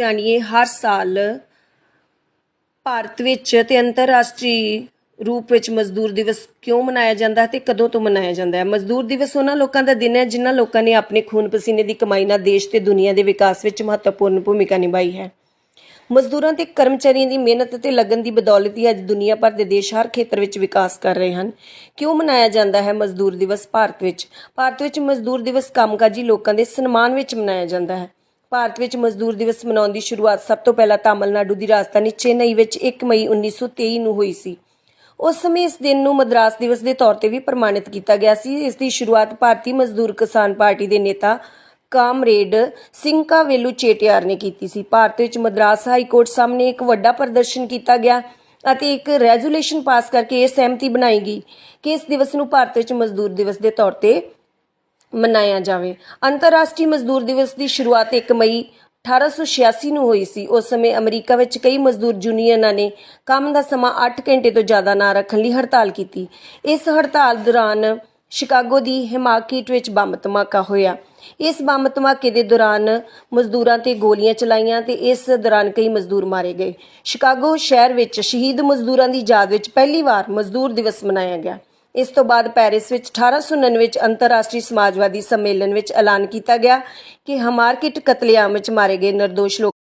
ਜਾਣੀਏ, ਹਰ ਸਾਲ ਭਾਰਤ ਵਿੱਚ ਤੇ ਅੰਤਰਰਾਸ਼ਟਰੀ ਰੂਪ ਵਿੱਚ ਮਜ਼ਦੂਰ ਦਿਵਸ ਕਿਉਂ ਮਨਾਇਆ ਜਾਂਦਾ ਹੈ ਤੇ ਕਦੋਂ ਤੋਂ ਮਨਾਇਆ ਜਾਂਦਾ ਹੈ? ਮਜ਼ਦੂਰ ਦਿਵਸ ਉਹਨਾਂ ਲੋਕਾਂ ਦਾ ਦਿਨ ਹੈ ਜਿਨ੍ਹਾਂ ਲੋਕਾਂ ਨੇ ਆਪਣੇ ਖੂਨ ਪਸੀਨੇ ਦੀ ਕਮਾਈ ਨਾਲ ਦੇਸ਼ ਤੇ ਦੁਨੀਆ ਦੇ ਵਿਕਾਸ ਵਿੱਚ ਮਹੱਤਵਪੂਰਨ ਭੂਮਿਕਾ ਨਿਭਾਈ ਹੈ। ਮਜ਼ਦੂਰਾਂ ਤੇ ਕਰਮਚਾਰੀਆਂ ਦੀ ਮਿਹਨਤ ਤੇ ਲਗਨ ਦੀ ਬਦੌਲਤ ਹੀ ਅੱਜ ਦੁਨੀਆ ਭਰ ਦੇ ਦੇਸ਼ ਹਰ ਖੇਤਰ ਵਿੱਚ ਵਿਕਾਸ ਕਰ ਰਹੇ ਹਨ। ਕਿਉਂ ਮਨਾਇਆ ਜਾਂਦਾ ਹੈ ਮਜ਼ਦੂਰ ਦਿਵਸ ਭਾਰਤ ਵਿੱਚ? ਭਾਰਤ ਵਿੱਚ ਮਜ਼ਦੂਰ ਦਿਵਸ ਕੰਮਕਾਜੀ ਲੋਕਾਂ ਦੇ ਸਨਮਾਨ ਵਿੱਚ ਮਨਾਇਆ ਜਾਂਦਾ ਹੈ। ਭਾਰਤ ਵਿੱਚ ਮਜ਼ਦੂਰ ਦਿਵਸ ਮਨਾਉਣ ਦੀ ਸ਼ੁਰੂਆਤ ਸਭ ਤੋਂ ਪਹਿਲਾਂ ਤਾਮਿਲਨਾਡੂ ਦੀ ਰਾਜਧਾਨੀ ਚੇਨਈ ਵਿੱਚ 1 ਮਈ 1923 ਨੂੰ ਹੋਈ ਸੀ। ਉਸ ਸਮੇਂ ਇਸ ਦਿਨ ਨੂੰ ਮਦਰਾਸ ਦਿਵਸ ਦੇ ਤੌਰ ਤੇ ਵੀ ਪ੍ਰਮਾਣਿਤ ਕੀਤਾ ਗਿਆ ਸੀ। ਇਸ ਦੀ ਸ਼ੁਰੂਆਤ ਭਾਰਤੀ ਮਜ਼ਦੂਰ ਕਿਸਾਨ ਪਾਰਟੀ ਦੇ ਨੇਤਾ ਕਾਮਰੇਡ ਸਿੰਘਕਾ ਵੇਲੂ ਚੇਟਿਆਰ ਨੇ ਕੀਤੀ ਸੀ। ਭਾਰਤ ਵਿੱਚ ਮਦਰਾਸ ਹਾਈ ਕੋਰਟ ਸਾਹਮਣੇ ਇੱਕ ਵੱਡਾ ਪ੍ਰਦਰਸ਼ਨ ਕੀਤਾ ਗਿਆ ਅਤੇ ਇੱਕ ਰੈਜ਼ੋਲੂਸ਼ਨ ਪਾਸ ਕਰਕੇ ਇਹ ਸਹਿਮਤੀ ਬਣਾਈ ਗਈ ਕਿ ਇਸ ਦਿਵਸ ਨੂੰ ਭਾਰਤ ਵਿੱਚ ਮਜ਼ਦੂਰ ਦਿਵਸ ਦੇ ਤੌਰ ਤੇ ਮਨਾਇਆ ਜਾਵੇ। ਅੰਤਰਰਾਸ਼ਟਰੀ ਮਜ਼ਦੂਰ ਦਿਵਸ ਦੀ ਸ਼ੁਰੂਆਤ 1 ਮਈ 1886 ਨੂੰ ਹੋਈ ਸੀ। ਉਸ ਸਮੇਂ ਅਮਰੀਕਾ ਵਿੱਚ ਕਈ ਮਜ਼ਦੂਰ ਯੂਨੀਅਨਾਂ ਨੇ ਕੰਮ ਦਾ ਸਮਾਂ 8 ਘੰਟੇ ਤੋਂ ਜ਼ਿਆਦਾ ਨਾ ਰੱਖਣ ਲਈ ਹੜਤਾਲ ਕੀਤੀ। ਇਸ ਹੜਤਾਲ ਦੌਰਾਨ ਸ਼ਿਕਾਗੋ ਦੀ ਹਿਮਾਕੀਟ ਵਿੱਚ ਬੰਬ ਧਮਾਕਾ ਹੋਇਆ। ਇਸ ਬੰਬ ਧਮਾਕੇ ਦੇ ਦੌਰਾਨ ਮਜ਼ਦੂਰਾਂ ਤੇ ਗੋਲੀਆਂ ਚਲਾਈਆਂ ਤੇ ਇਸ ਦੌਰਾਨ ਕਈ ਮਜ਼ਦੂਰ ਮਾਰੇ ਗਏ। ਸ਼ਿਕਾਗੋ ਸ਼ਹਿਰ ਵਿੱਚ ਸ਼ਹੀਦ ਮਜ਼ਦੂਰਾਂ ਦੀ ਯਾਦ ਵਿੱਚ ਪਹਿਲੀ ਵਾਰ ਮਜ਼ਦੂਰ ਦਿਵਸ ਮਨਾਇਆ ਗਿਆ। ਇਸ ਤੋਂ ਬਾਅਦ ਪੈਰਿਸ ਵਿੱਚ 1899 ਵਿੱਚ ਅੰਤਰਰਾਸ਼ਟਰੀ ਸਮਾਜਵਾਦੀ ਸੰਮੇਲਨ ਵਿੱਚ ਐਲਾਨ ਕੀਤਾ ਗਿਆ ਕਿ ਹਮਾਰਕਿਟ ਕਤਲੇਆਮ ਵਿੱਚ ਮਾਰੇ ਗਏ નિર્ਦੋਸ਼ ਲੋਕ